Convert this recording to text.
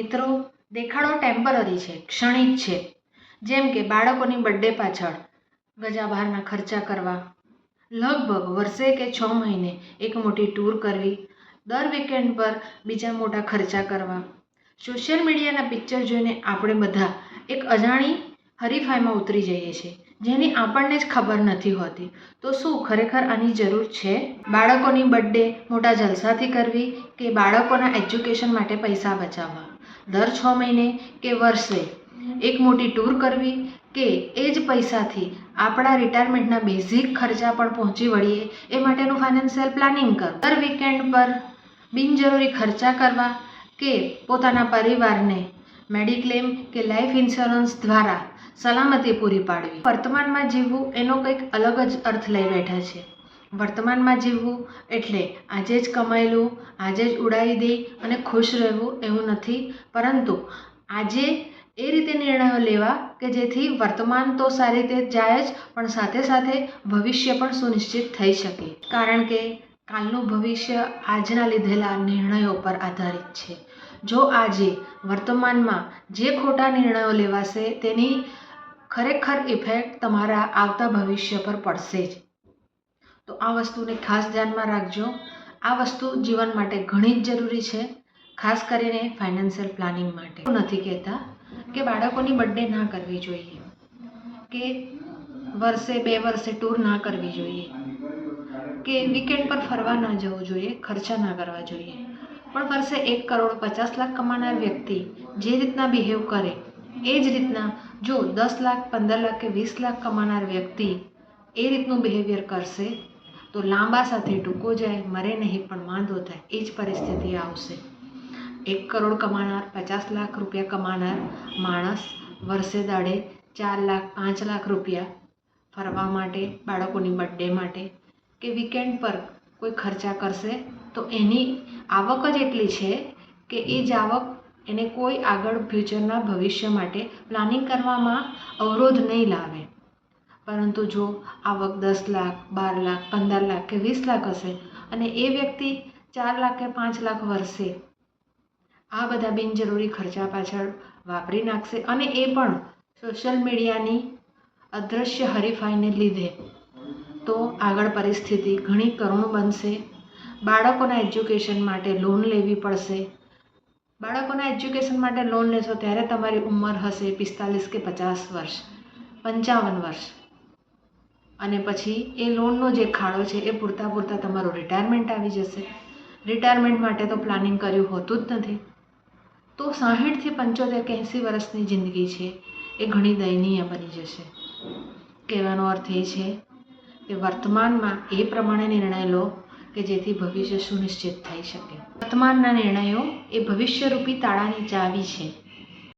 મિત્રો દેખાડો ટેમ્પરરી છે, ક્ષણિક છે. જેમ કે બાળકોની બર્થડે પાછળ, ગજા બહારના ખર્ચા કરવા, લગભગ વર્ષે કે છ મહિને એક મોટી ટૂર કરવી, દર વીકેન્ડ પર બીજા મોટા ખર્ચા કરવા. સોશિયલ મીડિયાના પિક્ચર જોઈને આપણે બધા એક અજાણી હરીફાઈમાં ઉતરી જઈએ છીએ, જેની આપણને જ ખબર નથી હોતી. તો શું ખરેખર આની જરૂર છે? બાળકોની બર્થડે મોટા જલસાથી કરવી કે બાળકોના એજ્યુકેશન માટે પૈસા બચાવવા? દર છ મહિને કે વર્ષે એક મોટી ટૂર કરવી કે એ જ પૈસાથી આપણા રિટાયરમેન્ટના બેઝિક ખર્ચા પણ પહોંચી વળીએ, એ માટેનું ફાઇનાન્શિયલ પ્લાનિંગ કર. દર વીકેન્ડ પર બિનજરૂરી ખર્ચા કરવા કે પોતાના પરિવારને મેડિક્લેમ કે લાઈફ ઇન્સ્યોરન્સ દ્વારા સલામતી પૂરી પાડવી. વર્તમાનમાં જીવવું એનો કંઈક અલગ જ અર્થ લઈ બેઠા છે. વર્તમાનમાં જીવવું એટલે આજે જ કમાયેલું, આજે જ ઉડાવી દઈ અને ખુશ રહેવું એવું નથી. પરંતુ આજે એ રીતે નિર્ણયો લેવા કે જેથી વર્તમાન તો સારી રીતે જાય જ, પણ સાથે સાથે ભવિષ્ય પણ સુનિશ્ચિત થઈ શકે. કારણ કે કાલનું ભવિષ્ય આજના લીધેલા નિર્ણયો પર આધારિત છે. જો આજે વર્તમાનમાં જે ખોટા નિર્ણયો લેવાશે, તેની ખરેખર ઇફેક્ટ તમારા આવતા ભવિષ્ય પર પડશે જ. તો આ વસ્તુને ખાસ ધ્યાનમાં રાખજો. આ વસ્તુ જીવન માટે ઘણી જ જરૂરી છે, ખાસ કરીને ફાઇનાન્શિયલ પ્લાનિંગ માટે. નથી કહેતા કે બાળકોની બર્થડે ના કરવી જોઈએ, કે વર્ષે બે વર્ષે ટૂર ના કરવી જોઈએ, કે વીકેન્ડ પર ફરવા ના જવું જોઈએ, ખર્ચા ના કરવા જોઈએ. પણ વર્ષે એક કરોડ પચાસ લાખ કમાનાર વ્યક્તિ જે રીતના બિહેવ કરે, એ જ રીતના જો દસ લાખ, પંદર લાખ કે વીસ લાખ કમાનાર વ્યક્તિ એ રીતનું બિહેવિયર કરશે તો લાંબા સાથે ટૂંકો જાય, મરે નહીં, પણ માંદો થાય, એ જ પરિસ્થિતિ આવશે. એક કરોડ કમાનાર, પચાસ લાખ રૂપિયા કમાનાર માણસ વર્ષે દાડે ચાર લાખ, પાંચ લાખ રૂપિયા ફરવા માટે, બાળકોની બર્થડે માટે કે વીકેન્ડ પર કોઈ ખર્ચા કરશે, તો એની આવક જ એટલી છે કે એ જ આવક એને કોઈ આગળ ફ્યુચરના ભવિષ્ય માટે પ્લાનિંગ કરવામાં અવરોધ નહીં લાવે. પરંતુ જો આવક દસ લાખ, બાર લાખ, પંદર લાખ કે વીસ લાખ હશે અને એ વ્યક્તિ ચાર લાખ કે પાંચ લાખ વર્ષે આ બધા બિનજરૂરી ખર્ચા પાછળ વાપરી નાખશે અને એ પણ સોશિયલ મીડિયાની અદૃશ્ય હરીફાઈને લીધે. તો આગળ પરિસ્થિતિ ઘણી કરુણ બનશે. બાળકોના એજ્યુકેશન માટે લોન લેવી પડશે. બાળકોના એજ્યુકેશન માટે લોન લેશો ત્યારે તમારી ઉંમર હશે પિસ્તાલીસ કે પચાસ વર્ષ, પંચાવન વર્ષ. અને પછી એ લોનનો જે ખાડો છે એ પૂરતા પૂરતા તમારું રિટાયરમેન્ટ આવી જશે. રિટાયરમેન્ટ માટે તો પ્લાનિંગ કર્યું હોતું જ નથી. તો સાહીઠથી પંચોતેર કે એંસી વર્ષની જિંદગી છે એ ઘણી દયનીય બની જશે. કહેવાનો અર્થ એ છે કે વર્તમાનમાં એ પ્રમાણે નિર્ણય લો કે જેથી ભવિષ્ય સુનિશ્ચિત થઈ શકે. વર્તમાનના નિર્ણયો એ ભવિષ્યરૂપી તાળાની ચાવી છે.